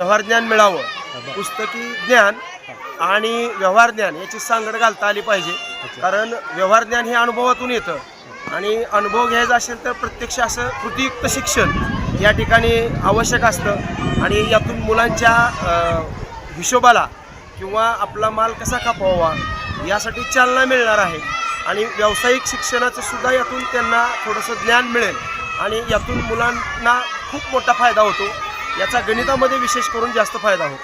व्यवहार ज्ञान मिळावं. पुस्तकी ज्ञान आणि व्यवहार ज्ञान याची सांगड घालता आली पाहिजे. कारण व्यवहार ज्ञान हे अनुभवातून येतं. आणि अनुभव घ्यायचा असेल तर प्रत्यक्ष असं कृतीयुक्त शिक्षण या ठिकाणी आवश्यक असतं. आणि यातून मुलांच्या हिशोबाला किंवा आपला माल कसा खपवावा यासाठी चालना मिळणार आहे. आणि व्यावसायिक शिक्षणाचं सुद्धा यातून त्यांना थोडंसं ज्ञान मिळेल. आणि यातून मुलांना खूप मोठा फायदा होतो. याचा गणितामध्ये विशेष करून जास्त फायदा होतो.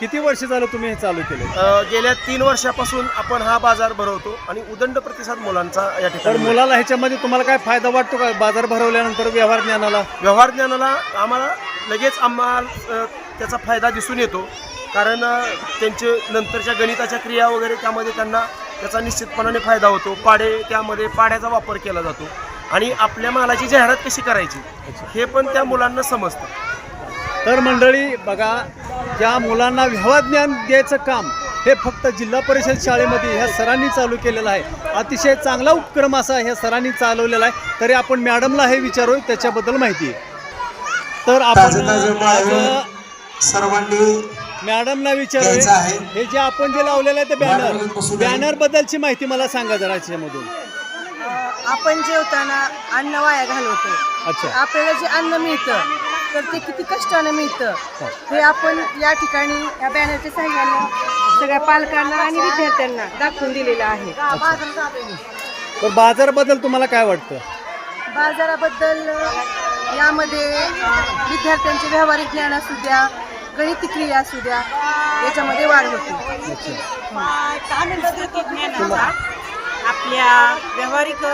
किती वर्ष झालं तुम्ही हे चालू केले? अ, गेल्या तीन वर्षापासून आपण हा बाजार भरवतो आणि उदंड प्रतिसाद मुलांचा या तर ठिकाणी मिळतो. मुलाला ह्याच्यामध्ये तुम्हाला काय फायदा वाटतो का बाजार भरवल्यानंतर व्यवहार ज्ञानाला? व्यवहार ज्ञानाला आम्हाला लगेच आम्हाला अ, त्याचा फायदा दिसून येतो. कारण अ, त्यांचे नंतरच्या गणिताच्या क्रिया वगैरे त्यामध्ये त्यांना त्याचा निश्चितपणाने फायदा होतो. पाडे त्यामध्ये पाड्याचा वापर केला जातो. आणि आपल्या मालाची जाहिरात कशी करायची हे पण त्या मुलांना समजतं. तर मंडळी बघा ज्या मुलांना व्यवहार ज्ञान द्यायचं काम हे फक्त जिल्हा परिषद शाळेमध्ये ह्या सरांनी चालू केलेलं आहे. अतिशय चांगला उपक्रम असा ह्या सरांनी चालवलेला आहे. तरी आपण मॅडमला हे विचारू त्याच्याबद्दल माहिती. तर आपण सर्वांनी मॅडमला विचारू. हे जे आपण जे लावलेलं आहे ते बॅनर. बॅनर बद्दलची माहिती मला सांगा जरा याच्यामधून. आपण जेवताना अन्न वाया घालवतो अच्छा. आपल्याला जे अन्न मिळतं तर ते किती कष्टानं मिळतं. हे आपण या ठिकाणी या बॅनरच्या सहाय्यानं सगळ्या पालकांना आणि विद्यार्थ्यांना दाखवून दिलेलं आहे. तर बाजाराबद्दल तुम्हाला काय वाटतं? बाजाराबद्दल यामध्ये विद्यार्थ्यांचे व्यावहारिक ज्ञान असू द्या गणिती क्रिया असू द्या याच्यामध्ये वाढ होते. आपल्या व्यावहारिक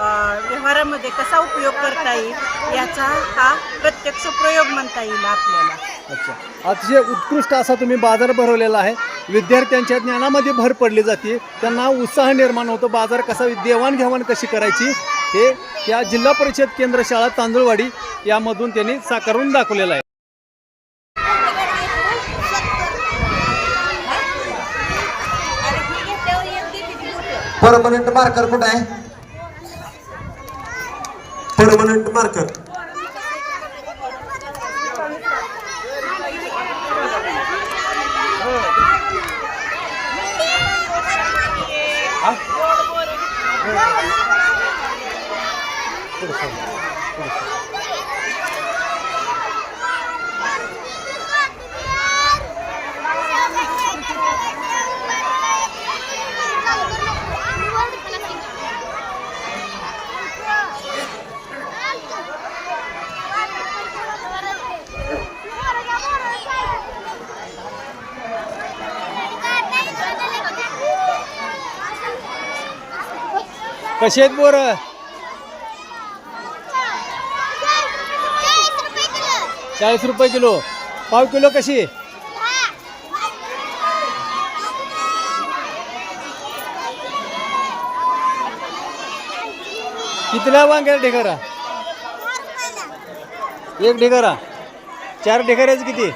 व्यवहारामध्ये कसा उपयोग करता येईल याचा हा प्रत्यक्ष प्रयोग म्हणता येईल आपल्याला. अच्छा. अतिशय उत्कृष्ट असा तुम्ही बाजार भरवलेला आहे. विद्यार्थ्यांच्या ज्ञानामध्ये भर पडली जाते. त्यांना उत्साह निर्माण होतो. बाजार कसा देवाणघेवाण कशी करायची हे या जिल्हा परिषद केंद्र शाळा तांदूळवाडी यामधून त्यांनी साकारून दाखवलेलं आहे. परमनंट मार्कर कुठं आहे? परमनंट मार्कर कसे आहेत बोर चाळीस रुपये किलो. पाव किलो कशी? कितीला वांग्या ढेकरा एक ढेकरा चार ढेकऱ्याचं किती?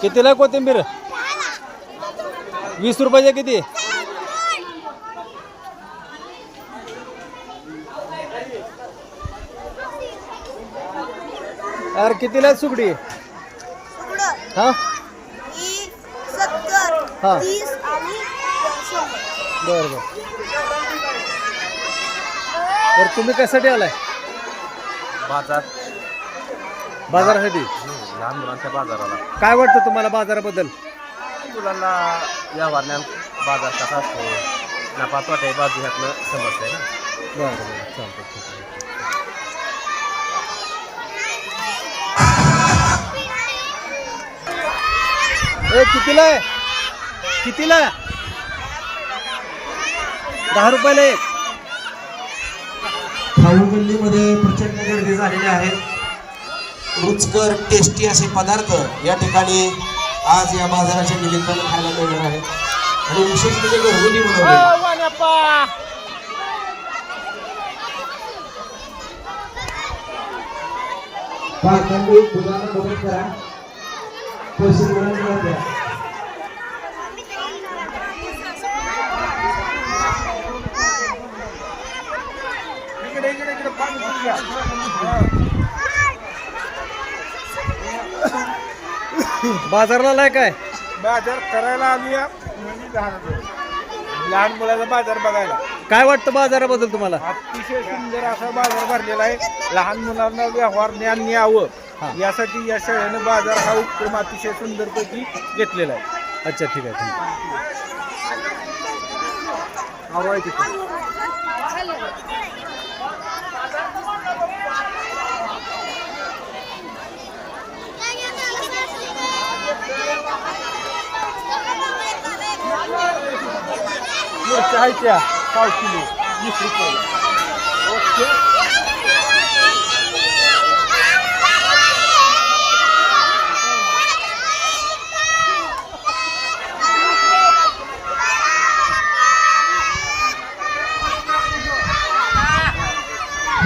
कितीला कोथिंबीर? वीस रुपयाच्या किती? अरे कितीला आहे सुकडी हा? हा. बर बर. तुम्ही कशासाठी आलाय? बाजार. बाजारासाठी लहान मुलांच्या बाजाराला. काय वाटतं तुम्हाला बाजाराबद्दल? मुलांना व्यवहार ज्ञान बाजार कसा असतो? नफा तोट्या बाजू ह्यातलं समजतंय ना. बरं बरं चालतं ए कितीला आहे? कितीला? दहा रुपयाला एक. खाऊ गल्लीमध्ये प्रचंड गर्दी झालेली आहे. रुचकर टेस्टी असे पदार्थ या ठिकाणी आज या बाजाराच्या निमित्तानं खायला मिळणार आहे. आणि विशेष म्हणजे घरगुती म्हणून Yeah. बाजारला आलाय काय बाजार करायला आली लहान मुलाचा बाजार बघायला. काय वाटतं बाजाराबद्दल तुम्हाला? अतिशय सुंदर असा बाजार भरलेला आहे. लहान मुलांना व्यवहार ज्ञान हा. यावं यासाठी या शाळेनं बाजार हा उपक्रम अतिशय सुंदरपैकी घेतलेला आहे. अच्छा ठीक आहे ठीक आहे. आहेत त्या पाव किलो वीस रुपये ओके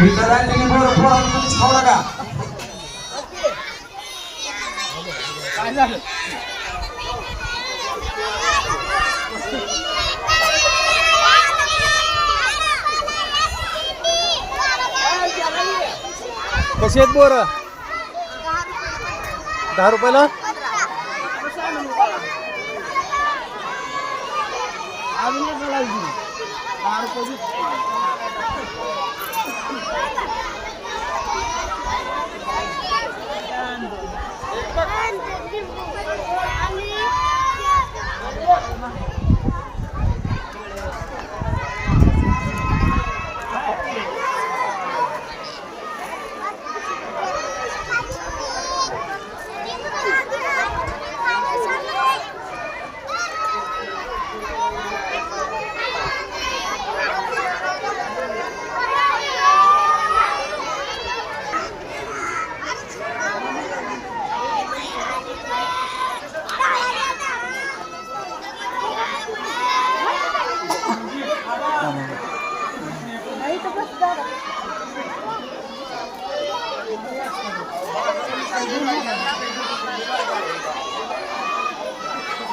विचारांनी बरं पोरांनो तुम्हीच खाऊ नका कशी आहेत बोर दहा रुपयाला?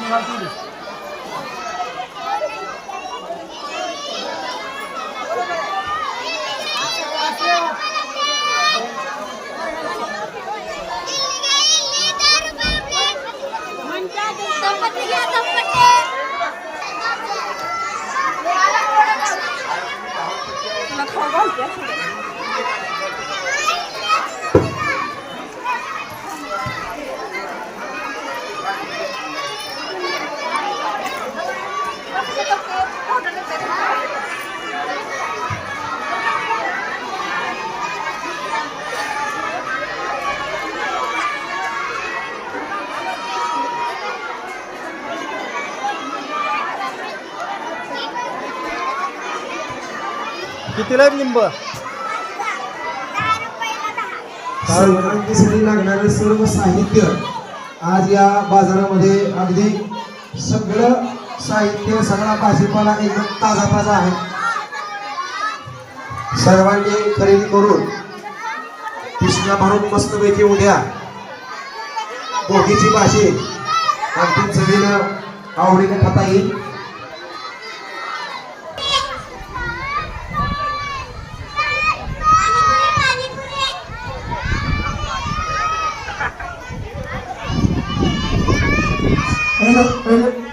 感じですか？कितीला आहेत लिंब? सणांसाठी लागणारं सर्व साहित्य आज या बाजारामध्ये अगदी सगळं साहित्य सगळा भाजीपाला एकदम ताजा ताजा आहे. सर्वांनी खरेदी करून पिशव्या भरून मस्तपैकी उद्या भोगीची भाजी आणखी चवीनं आवडीने खाता येईल. Aynen. Öyle